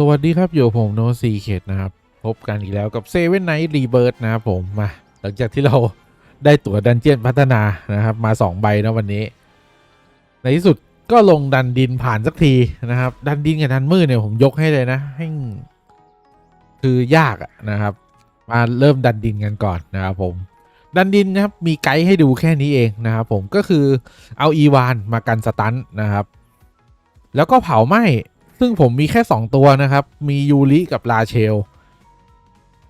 สวัสดีครับ อยู่ผมโนซีเคดนะครับ พบกันอีกแล้วกับเซเว่นไนท์รีเบิร์ดนะครับผมมาหลังจากที่เราได้ตั๋วดันเจียนพัฒนานะครับ มา 2 ใบนะวันนี้ ในที่สุดก็ลงดันดินผ่านสักทีนะครับ ดันดินกับดันมืดเนี่ยผมยกให้เลยนะให้คือยากนะครับ มาเริ่มดันดินกันก่อนนะครับผมดันดินนะครับมีไกด์ให้ดูแค่นี้เองนะครับผมก็คือเอาอีวานมากันสตันนะครับ แล้วก็เผาไหม้ ซึ่งผมมีแค่ 2 ตัวนะครับ มียูริกับลาเชล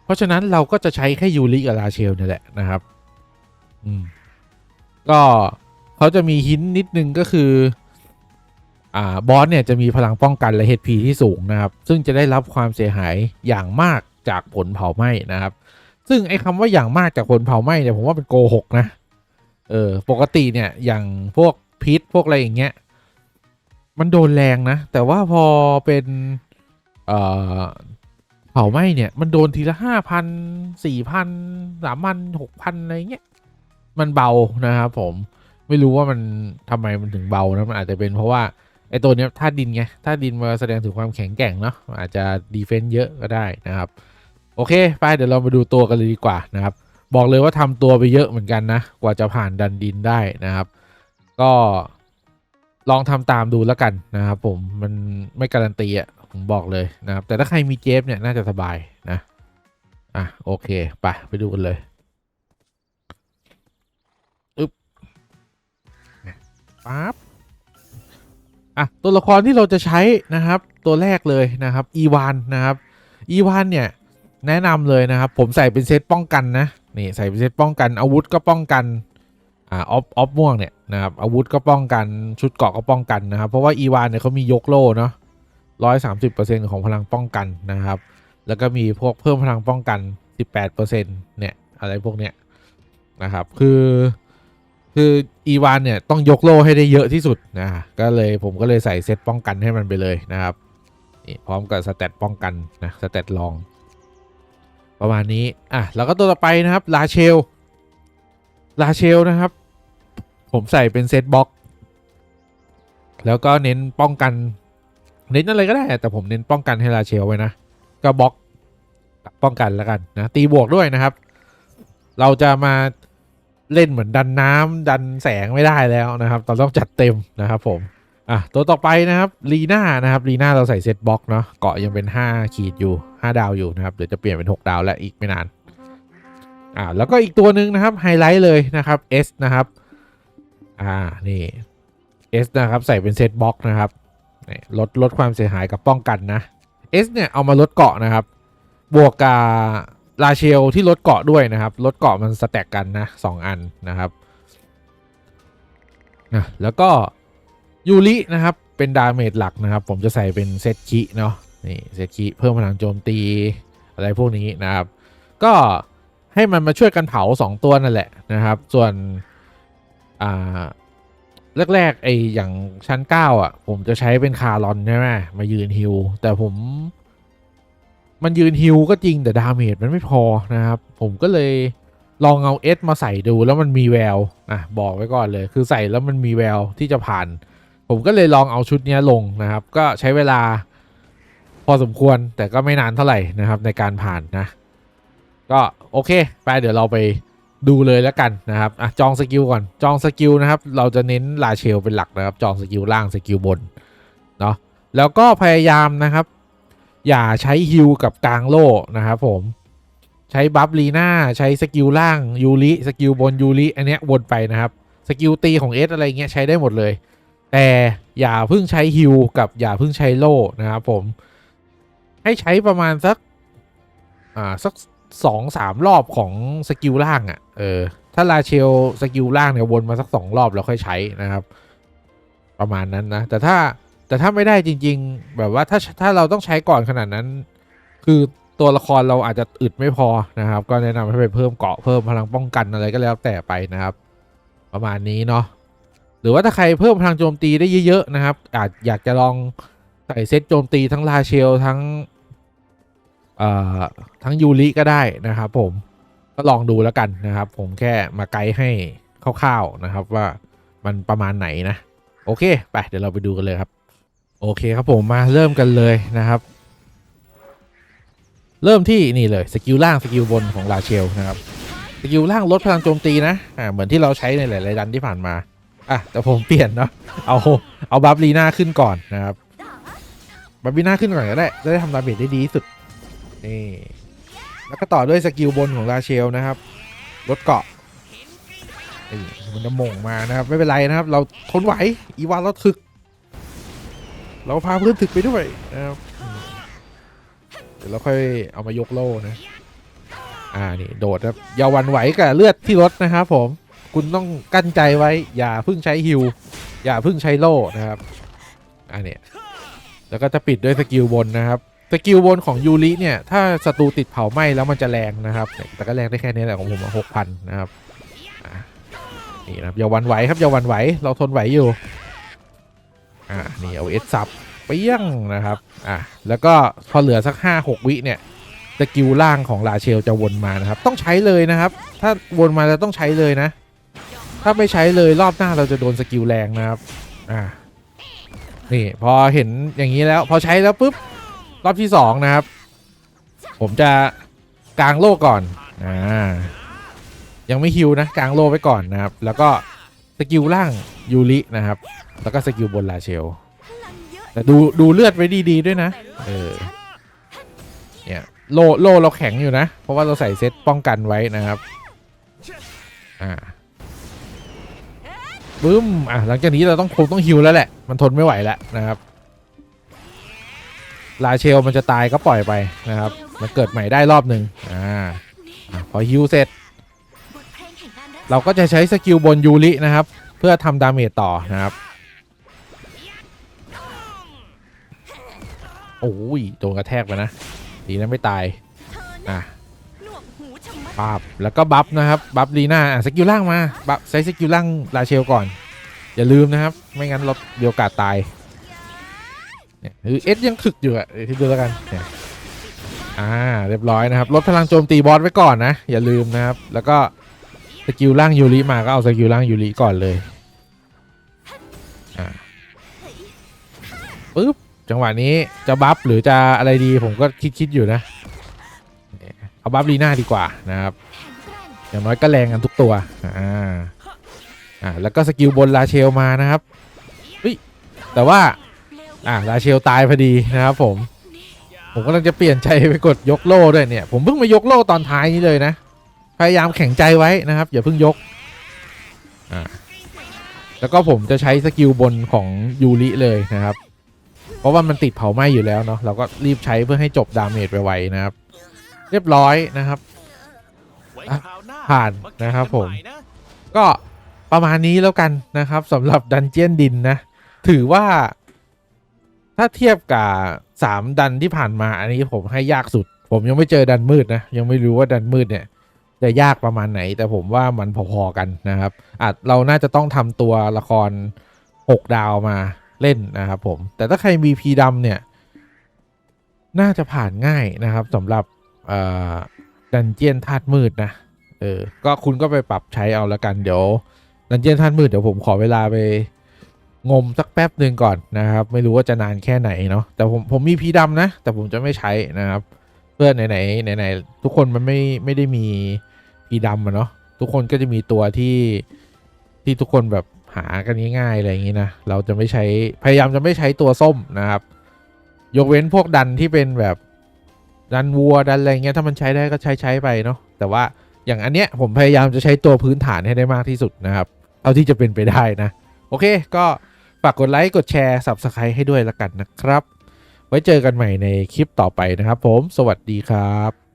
เพราะฉะนั้นเราก็จะใช้แค่ยูริกับลาเชลนี่แหละนะครับ อืม ก็เขาจะมีหินนิดนึงก็คือ อ่า บอสเนี่ยจะมีพลังป้องกันและ HP ที่สูงนะครับ ซึ่งจะได้รับความเสียหายอย่างมากจากผลเผาไหม้นะครับ ซึ่งไอ้คำว่าอย่างมากจากผลเผาไหม้เนี่ยผมว่าเป็นโกหกนะ เออ ปกติเนี่ยอย่างพวกพิษพวกอะไรอย่างเงี้ย มันโดนแรงนะ แต่ว่าพอเป็นเอ่อเผาไหม้เนี่ย มันโดนทีละห้าพันสี่พันสามพันหกพันอะไรเงี้ยมันเบานะครับผมไม่รู้ว่ามันทำไมมันถึงเบานะมันอาจจะเป็นเพราะว่าไอ้ตัวเนี้ยธาตุดินไงธาตุดินมาแสดงถึงความแข็งแกร่งเนาะอาจจะดีเฟนต์เยอะก็ได้นะครับ โอเค ไปเดี๋ยวเรามาดูตัวกันเลยดีกว่านะครับ บอกเลยว่าทำตัวไปเยอะเหมือนกันนะ กว่าจะผ่านดันดินได้นะครับ ก็ ลองทำตามดูแล้วกันนะครับผมมันไม่การันตีอะผมบอกเลยนะครับ แต่ถ้าใครมีเจฟเนี่ยน่าจะสบายนะอะโอเคไปไปดูกันเลยอึ๊บปั๊บอะตัวละครที่เราจะใช้นะครับ ตัวแรกเลยนะครับอีวานนะครับอีวานเนี่ยแนะนำเลยนะครับ ผมใส่เป็นเซตป้องกันนะนี่ใส่เป็นเซตป้องกันอาวุธก็ป้องกันอ่าออฟออฟม่วงเนี่ย นะครับอาวุธก็ป้องกันชุดเกราะก็ป้องกันนะครับ เพราะว่าอีวานเนี่ยเขามียกโล่เนาะร้อยสามสิบเปอร์เซ็นของพลังป้องกันนะครับ แล้วก็มีพวกเพิ่มพลังป้องกันสิบแปดเปอร์เซ็นเนี่ยอะไรพวกเนี้ยนะครับ คือคืออีวานเนี่ยต้องยกโล่ให้ได้เยอะที่สุดนะก็เลยผมก็เลยใส่เซตป้องกันให้มันไปเลยนะครับนี่พร้อมกับสเตตป้องกันนะสเตตลอง ประมาณนี้อะแล้วก็ตัวต่อไปนะครับลาเชลลาเชลนะครับ ผมใส่เป็นเซตบ็อกแล้วก็เน้นป้องกัน เน้นอะไรก็ได้ แต่ผมเน้นป้องกันให้ลาเชลไว้นะ ก็บล็อกป้องกันแล้วกันนะ ตีบวกด้วยนะครับ เราจะมาเล่นเหมือนดันน้ำดันแสงไม่ได้แล้วนะครับเราต้องจัดเต็มนะครับผมอะตัวต่อไปนะครับลีน่านะครับลีน่าเราใส่เซตบล็อกเนาะเกาะยังเป็น 5 ขีดอยู่ 5 ดาวอยู่นะครับเดี๋ยวจะเปลี่ยนเป็น 6 ดาวแล้วอีกไม่นานอ่าแล้วก็อีกตัวหนึ่งนะครับไฮไลท์เลยนะครับ S นะครับ อ่า นี่ S นะครับ ใส่เป็นเซตบ็อกนะครับลดลดความเสียหายกับป้องกันนะ S เนี่ย เอามาลดเกาะนะครับ บวกกับลาเชลที่ลดเกาะด้วยนะครับ ลดเกาะมันสแต็กกันนะสองอันนะครับนะแล้วก็ยูรินะครับ เป็นดาเมจหลักนะครับ ผมจะใส่เป็นเซตคิเนาะนี่เซตคิเพิ่มพลังโจมตีอะไรพวกนี้นะครับ ก็ให้มันมาช่วยกันเผา 2 ตัวนั่นแหละนะครับ ส่วน อ่าแรกๆไออย่างชั้น9อะ ผมจะใช้เป็นคารอนใช่ไหมมายืนฮิลแต่ผม มันยืนฮิลก็จริงแต่ดาเมจมันไม่พอนะครับ ผมก็เลยลองเอาเอสมาใส่ดูแล้วมันมีแววอะบอกไว้ก่อนเลย คือใส่แล้วมันมีแววที่จะผ่าน ผมก็เลยลองเอาชุดนี้ลงนะครับ ก็ใช้เวลาพอสมควรแต่ก็ไม่นานเท่าไหร่นะครับในการผ่านนะ ก็โอเค ไปเดี๋ยวเราไป ดูเลยแล้วกันนะครับอะจองสกิลก่อนจองสกิลนะครับ เราจะเน้นลาเชลเป็นหลักนะครับ จองสกิลล่างสกิลบนเนาะแล้วก็พยายามนะครับ อย่าใช้ฮิลกับกลางโล่นะครับผมใช้บัฟลีน่าใช้สกิลล่างยูริสกิลบนยูริอันเนี้ยวนไปนะครับสกิลตีของเอสอะไรเงี้ยใช้ได้หมดเลย แต่อย่าเพิ่งใช้ฮิลกับอย่าเพิ่งใช้โล่นะครับผมให้ใช้ประมาณสักอ่าสัก สองสามรอบของสกิลล่างอะ่ะ เออ ถ้าลาเชลสกิลล่างเนี่ยวนมาสักสองรอบแล้วค่อยใช้นะครับ ประมาณนั้นนะ แต่ถ้าแต่ถ้าไม่ได้จริง ๆ แบบว่าถ้าถ้าเราต้องใช้ก่อนขนาดนั้น คือตัวละครเราอาจจะอึดไม่พอนะครับ ก็แนะนำให้ไปเพิ่มเกาะเพิ่มพลังป้องกันอะไรก็แล้วแต่ไปนะครับ ประมาณนี้เนาะหรือว่าถ้าใครเพิ่มพลังโจมตีได้เยอะๆนะครับ อาจอยากจะลองใส่เซตโจมตีทั้งลาเชลทั้ง ทั้งยูริก็ได้นะครับผมก็ลองดูแล้วกันนะครับ ผมแค่มาไกด์ให้คร่าวๆนะครับว่ามันประมาณไหนนะ โอเค ไปเดี๋ยวเราไปดูกันเลยครับ โอเคครับผมมาเริ่มกันเลยนะครับ เริ่มที่นี่เลยสกิลล่างสกิลบนของลาเชลนะครับสกิลล่างลดพลังโจมตีนะอ่าเหมือนที่เราใช้ในหลายๆดันที่ผ่านมาอะแต่ผมเปลี่ยนเนาะเอาเอาบัฟลีน่าขึ้นก่อนนะครับบัฟลีน่าขึ้นก่อนก็ได้จะได้ทำดาเมจได้ดีที่สุด นี่แล้วก็ต่อด้วยสกิลบนของลาเชลนะครับลดเกาะมันจะหม่งมานะครับไม่เป็นไรนะครับ เราทนไหวอีวานเราถึก เราพาเพื่อนถึกไปด้วยนะครับเดี๋ยวเราค่อยเอามายกโล่นะ อ่านี่โดดครับอย่าหวันไหวกับเลือดที่ลดนะครับผมคุณต้องกั้นใจไว้ อย่าเพิ่งใช้ฮิวอย่าเพิ่งใช้โล่นะครับอ่าเนี่ยแล้วก็จะปิดด้วยสกิลบนนะครับ สกิลบนของยูริเนี่ย ถ้าศัตรูติดเผาไหม้แล้วมันจะแรงนะครับ แต่ก็แรงได้แค่นี้แหละของผมหกพันนะครับนี่นะครับอย่าหวันไหวครับอย่าหวันไหว เราทนไหวอยู่ อ่า นี่เอาเอสซับเปี้ยงนะครับ อะแล้วก็พอเหลือสัก5 6วิเนี่ยสกิลล่างของลาเชลจะวนมานะครับ ต้องใช้เลยนะครับ ถ้าวนมาจะต้องใช้เลยนะ ถ้าไม่ใช้เลยรอบหน้าเราจะโดนสกิลแรงนะครับ อ่า นี่พอเห็นอย่างนี้แล้ว พอใช้แล้วปุ๊บ รอบที่2นะครับ ผมจะกลางโล่ก่อนอ่ายังไม่ฮิวนะกลางโล่ไว้ก่อนนะครับ แล้วก็สกิลล่างยูรินะครับ แล้วก็สกิลบนลาเชลแต่ดูดูเลือดไว้ดีๆด้วยนะเออเนี่ยโลโลเราแข็งอยู่นะ เพราะว่าเราใส่เซตป้องกันไว้นะครับอ่าบึ้มอะหลังจากนี้เราต้องคงต้องฮิวแล้วแหละ มันทนไม่ไหวแล้วนะครับ ลาเชลมันจะตายก็ปล่อยไปนะครับ มันเกิดใหม่ได้รอบหนึ่งอ่าพอฮิวเสร็จ เราก็จะใช้สกิลบนยูรินะครับ เพื่อทำดาเมจต่อนะครับ โอ้ยโดนกระแทกไปนะ ดีนะไม่ตายอะปาบแล้วก็บัฟนะครับ บัฟลีน่าสกิลล่างมาบัฟใช้สกิลล่างลาเชลก่อน อย่าลืมนะครับ ไม่งั้นเรามีโอกาสตาย หรือเอสยังถึกอยู่อะเดียวที่ดูแล้วกันเนี่ยอ่าเรียบร้อยนะครับลดพลังโจมตีบอสไว้ก่อนนะ อย่าลืมนะครับ แล้วก็สกิลล่างยูริมาก็เอาสกิลล่างยูริก่อนเลยอ่าปึ๊บจังหวะนี้จะบัฟหรือจะอะไรดีผมก็คิดคิดอยู่นะเอาบัฟลีน่าดีกว่านะครับ อย่างน้อยก็แรงกันทุกตัวอ่าอ่าแล้วก็สกิลบนลาเชลมานะครับเฮ้ยแต่ว่า อ่าลาเชลตายพอดีนะครับผม ผมกำลังจะเปลี่ยนใจไปกดยกโล่ด้วยเนี่ย ผมเพิ่งมายกโล่ตอนท้ายนี้เลยนะ พยายามแข็งใจไว้นะครับอย่าเพิ่งยกอ่าแล้วก็ผมจะใช้สกิลบนของยูริเลยนะครับ เพราะว่ามันติดเผาไหม้อยู่แล้วเนาะเราก็รีบใช้เพื่อให้จบดาเมจไปไวๆนะครับ เรียบร้อยนะครับ ผ่านนะครับผม ก็ประมาณนี้แล้วกันนะครับสำหรับดันเจียนดินนะ ถือว่า ถ้าเทียบกับสามดันที่ผ่านมาอันนี้ผมให้ยากสุด ผมยังไม่เจอดันมืดนะ ยังไม่รู้ว่าดันมืดเนี่ย จะยากประมาณไหน แต่ผมว่ามันพอๆกันนะครับอาจเราน่าจะต้องทำตัวละคร 6 ดาวมาเล่นนะครับผม แต่ถ้าใครมีพีดำเนี่ย น่าจะผ่านง่ายนะครับสำหรับดันเจียนธาตุมืดนะเออก็คุณก็ไปปรับใช้เอาละกันเดี๋ยวดันเจียนธาตุมืดเดี๋ยวผมขอเวลาไป งมสักแป๊บหนึ่งก่อนนะครับ ไม่รู้ว่าจะนานแค่ไหนเนาะแต่ผมผมมีพีดำนะ แต่ผมจะไม่ใช้นะครับ เพื่อนไหนไหนไหนไหนทุกคนมันไม่ไม่ได้มีพีดำอะเนาะทุกคนก็จะมีตัวที่ที่ทุกคนแบบหากันง่ายๆอะไรอย่างนี้นะเราจะไม่ใช้พยายามจะไม่ใช้ตัวส้มนะครับ ยกเว้นพวกดันที่เป็นแบบดันวัวดันอะไรเงี้ยถ้ามันใช้ได้ก็ใช้ใช้ไปเนาะแต่ว่าอย่างอันเนี้ยผมพยายามจะใช้ตัวพื้นฐานให้ได้มากที่สุดนะครับ เอาที่จะเป็นไปได้นะ โอเคก็ ฝากกดไลค์ กดแชร์ Subscribe ให้ด้วยละกันนะครับ ไว้เจอกันใหม่ในคลิปต่อไปนะครับผม สวัสดีครับ